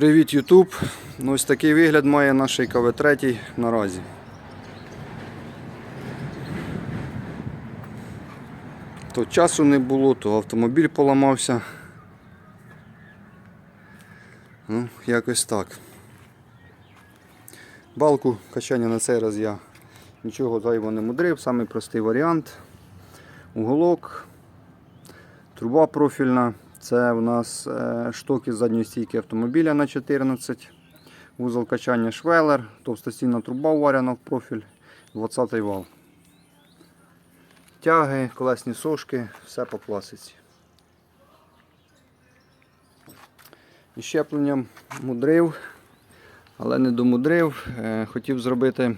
Привіт, Ютуб! Ну, Ось такий вигляд має наш КВ-3 наразі. То часу не було, то автомобіль поламався. Ну, якось так. Балку качання на цей раз я нічого зайвого не мудрив, самий простий варіант. Уголок, труба профільна. Це у нас е, штоки задньої стійки автомобіля на 14, вузол качання швелер, товстостінна труба уварена в профіль, 20-й вал. Тяги, колесні сошки, все по класиці. І щепленням мудрив, але не домудрив. Е, Хотів зробити,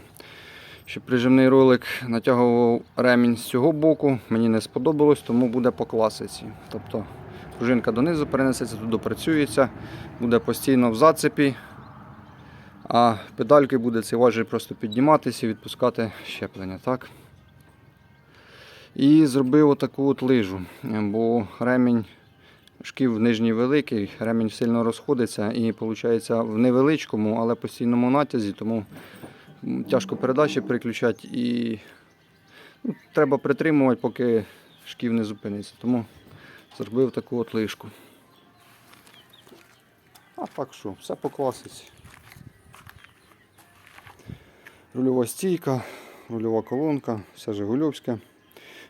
щоб прижимний ролик натягував ремінь з цього боку. Мені не сподобалось, тому буде по класиці. Тобто пружинка донизу перенесеться, тут допрацюється, буде постійно в зацепі, а педальки буде цей важіль просто підніматися і відпускати щеплення. Так? І зробив отаку от лижу, бо ремінь шків нижній великий, ремінь сильно розходиться і виходить в невеличкому, але постійному натязі, тому тяжко передачі переключати і ну, треба притримувати, поки шків не зупиниться. Тому зробив таку от лижку. А так що, все по класиці. Рульова стійка, рульова колонка, все жигульовське.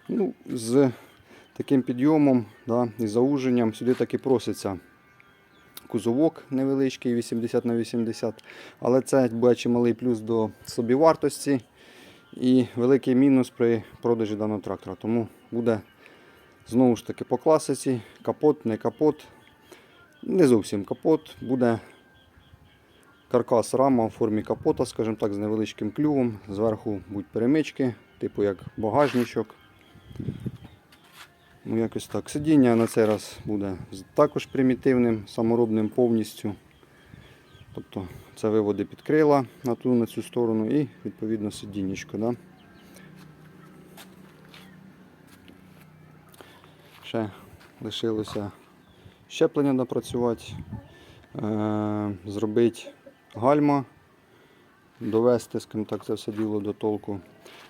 Ну, з таким підйомом да, і зауженням сюди таки проситься кузовок невеличкий 80 на 80 але це буде чималий плюс до собівартості і великий мінус при продажі даного трактора. Тому буде знову ж таки по класиці, капот, не капот, не зовсім капот, буде каркас рама у формі капота, скажімо так, з невеличким клювом. Зверху будуть перемички, типу як багажничок. Ну, якось так. Сидіння на цей раз буде також примітивним, саморобним повністю. Тобто це виводи під крила на ту на цю сторону і відповідно сидіннячко. Да? Ще лишилося щеплення допрацювати, е- зробити гальма, довести, скажімо так, це все діло до толку.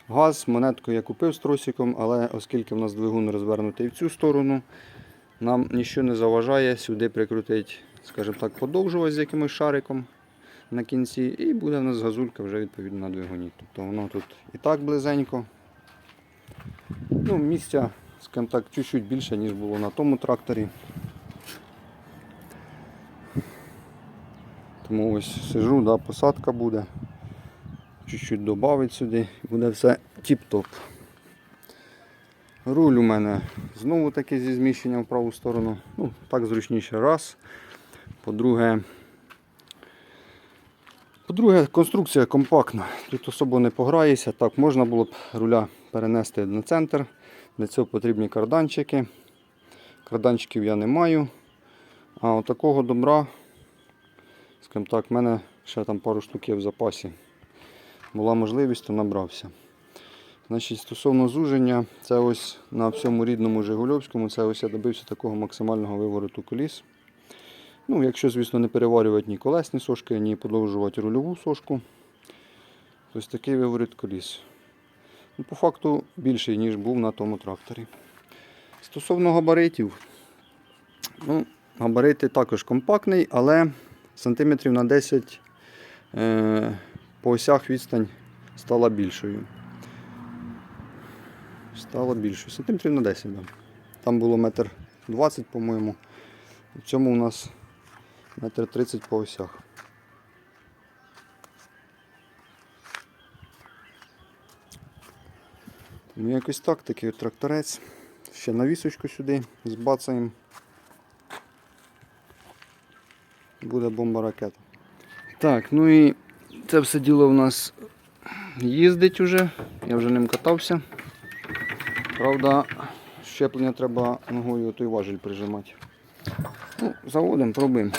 Газ, монетку я купив з тросиком, але оскільки в нас двигун розвернутий в цю сторону, нам нічого не заважає сюди прикрутити, скажімо так, подовжувач з якимось шариком на кінці, і буде в нас газулька вже відповідно на двигуні. Тобто воно тут і так близенько. Ну, місця, скажімо так, чуть-чуть більше, ніж було на тому тракторі. Тому ось сижу, да, посадка буде чуть-чуть додати сюди, і буде все тіп-топ. Руль у мене знову таки зі зміщенням в праву сторону. Ну, так зручніше раз. По-друге, по-друге, конструкція компактна. Тут особо не пограєшся. Так, можна було б руля перенести на центр. Для цього потрібні карданчики. Карданчиків я не маю. А от такого добра, скажімо так, в мене ще там пару штук є в запасі була можливість, то набрався. Значить, Стосовно зуження, це ось на всьому рідному Жигульовському, це ось я добився такого максимального вивороту коліс. Ну, Якщо, звісно, не переварювати ні колесні сошки, ні подовжувати рульову сошку. Ось такий виворот коліс. Ну, По факту більший, ніж був на тому тракторі. Стосовно габаритів, ну, габарити також компактний, але сантиметрів на 10 е, по осях відстань стала більшою. Стала більшою. Сантиметрів на 10. Да. Там було метр 20, по-моєму. В цьому у нас метр 30 по осях. Тому якось так, такий тракторець. Ще навісочку сюди збацаємо. Буде бомба ракета. Так, ну і це все діло у нас їздить уже. Я вже ним катався. Правда, щеплення треба ногою той важіль прижимати. Ну, заводимо, пробуємо.